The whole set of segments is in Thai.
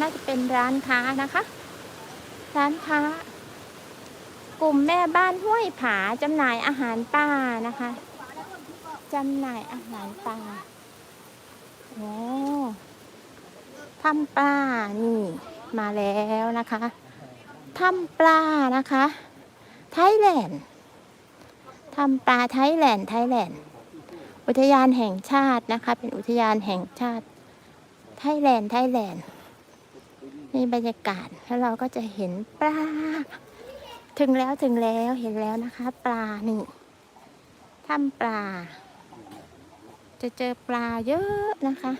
น่าจะเป็นร้านค้านะคะ ร้านค้า กลุ่มแม่บ้านห้วยผาจำหน่ายอาหารป่านะคะจำหน่ายอาหารป่าโอ้ทำปลานี่มาแล้วนะคะทำปลานะคะ ไทยแลนด์ทำปลาไทยแลนด์ไทยแลนด์อุทยานแห่งชาตินะคะ เป็นอุทยานแห่งชาติไทยแลนด์ไทยแลนด์ นี่บรรยากาศแล้วเราก็จะเห็นปลา ถึงแล้วถึงแล้วเห็นแล้วนะคะ ปลานี่ถ้ำปลา จะเจอปลาเยอะนะคะ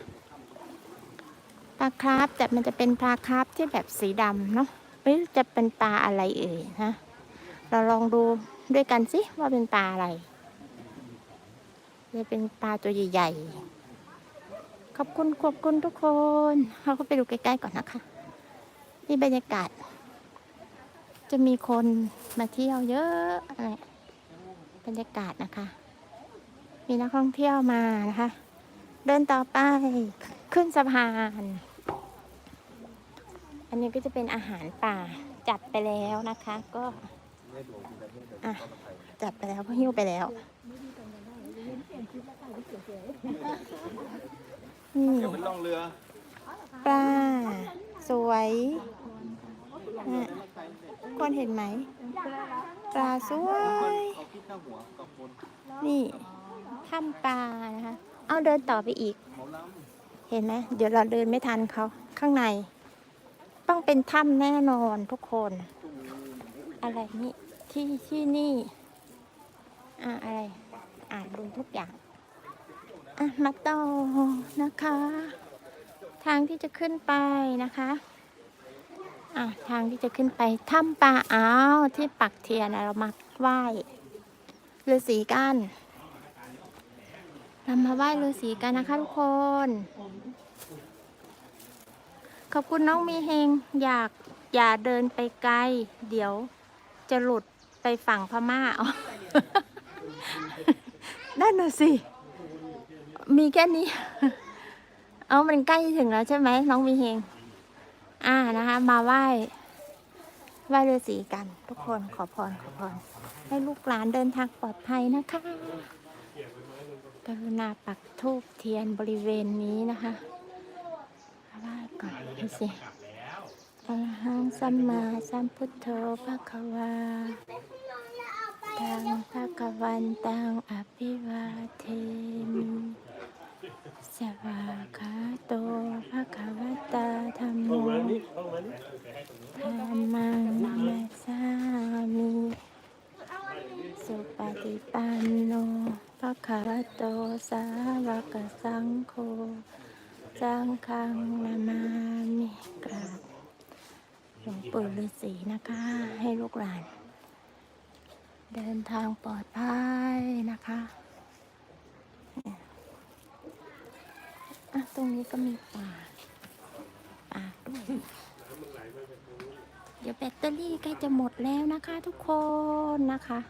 ปลาคราฟแต่มันจะเป็นปลาคราฟที่แบบสีดำเนาะเอ้ยจะเป็นปลาอะไรเอ่ยนะเราลองดูด้วยกันสิว่าเป็นปลาอะไรจะเป็นปลาตัวใหญ่ๆขอบคุณขอบคุณทุกคน เราก็ไปดูใกล้ๆก่อนนะคะ นี่บรรยากาศ จะมีคนมาเที่ยวเยอะอะไรบรรยากาศนะคะ มีนักท่องเที่ยวมานะคะ เดินต่อไปขึ้นสะพาน อันนี้ก็จะเป็นอาหารป่าจัดไปแล้วนะคะ ก็อะจัดไปแล้วก็หิ้วไปแล้วนี่เดี๋ยวมันล่องเรือปลา สวยอะคนเห็นไหม ปลาสวย เอาขึ้นข้างหัวกับคนนี่ถ้ำปลานะคะ เอาเดินต่อไปอีกเขาล้เห็นไหมเดี๋ยวเราเดินไม่ทันเขาข้างใน ต้องเป็นถ้ำแน่นอนทุกคน อะไรนี่ที่ที่นี่อะอะไร อ่านดูทุกอย่าง อะมาต่อนะคะ ทางที่จะขึ้นไปนะคะอะทางที่จะขึ้นไปถ้ำปลาอ้าวที่ปักเทียนะเรามาไหว้ฤาษีกันเรามาไหว้ฤาษีกันนะคะทุกคน ขอบคุณน้องมีเฮงอยากอย่าเดินไปไกล เดี๋ยวจะหลุดไปฝั่งพม่าเอานั่นน่ะสิ มีแค่นี้ เอามันใกล้ถึงแล้วใช่ไหมน้องมีเฮง อ่านะคะ มาไหว้ไหว้ฤาษีกัน ทุกคนขอพรขอพรให้ลูกหลานเดินทางปลอดภัยนะคะกรุณาปักทูบเทียนบริเวณนี้นะคะไหว้ก่อนดูสิอะระหังสัมมาสัมพุทโธภะคะวาตังภะคะวันตังอภิวาเทมิ สวากขาโตภะคะวะตาธัมโมธัมมังนัมสสามิสุปฏิปันโนภะคะวะโตสาวกสังโฆสังฆังนามามิกราบหลวงปู่ฤาษีนะคะ ให้ลูกหลาน เดินทางปลอดภัยนะคะ อะตรงนี้ก็มีป่าป่าด้วยเดี๋ยวแบตเตอรี่ใกล้จะหมดแล้วนะคะทุกคนนะคะ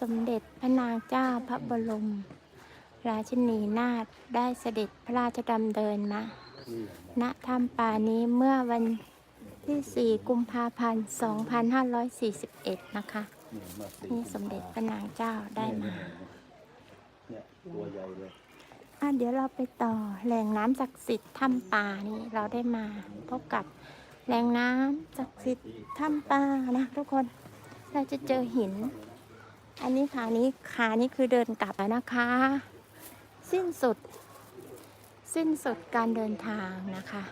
สมเด็จพระนางเจ้าพระบรม ราชินีนาถได้เสด็จพระราชดำเนินมาณถ้ำป่านี้เมื่อวันที่ 4 กุมภาพันธ์ 2541 นะคะ นี่สมเด็จพระนางเจ้าได้มา เนี่ย ตัวใหญ่เลย อะเดี๋ยวเราไปต่อแหล่งน้ำศักดิ์สิทธิ์ถ้ำป่านี่เราได้มาพบกับแหล่งน้ำศักดิ์สิทธิ์ถ้ำป่านะทุกคนเราจะเจอหิน อันนี้ขานี้ขานี้คือเดินกลับนะคะ สิ้นสุด สิ้นสุดการเดินทางนะคะ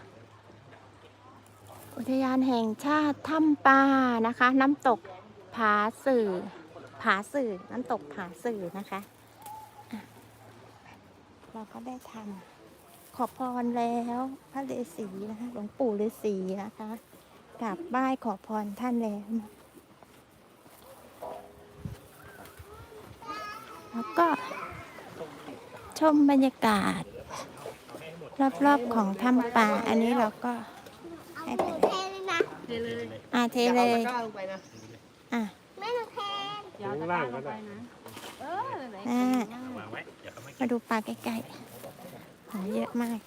อุทยานแห่งชาติถ้ำป่านะคะ น้ำตกผาสื่อผาสื่อน้ำตกผาสื่อนะคะ เราก็ได้ทำขอพรแล้วพระฤาษีนะคะหลวงปู่ฤาษีนะคะกราบไหว้ขอพรท่านแล้วแล้วก็ชมบรรยากาศ รอบๆของถ้ำป่า อันนี้เราก็ให้ไปเลยอ่าเทเลยอะ ข้างล่างก็ได้อ่ามาดูปลาใกล้ๆหาเยอะมาก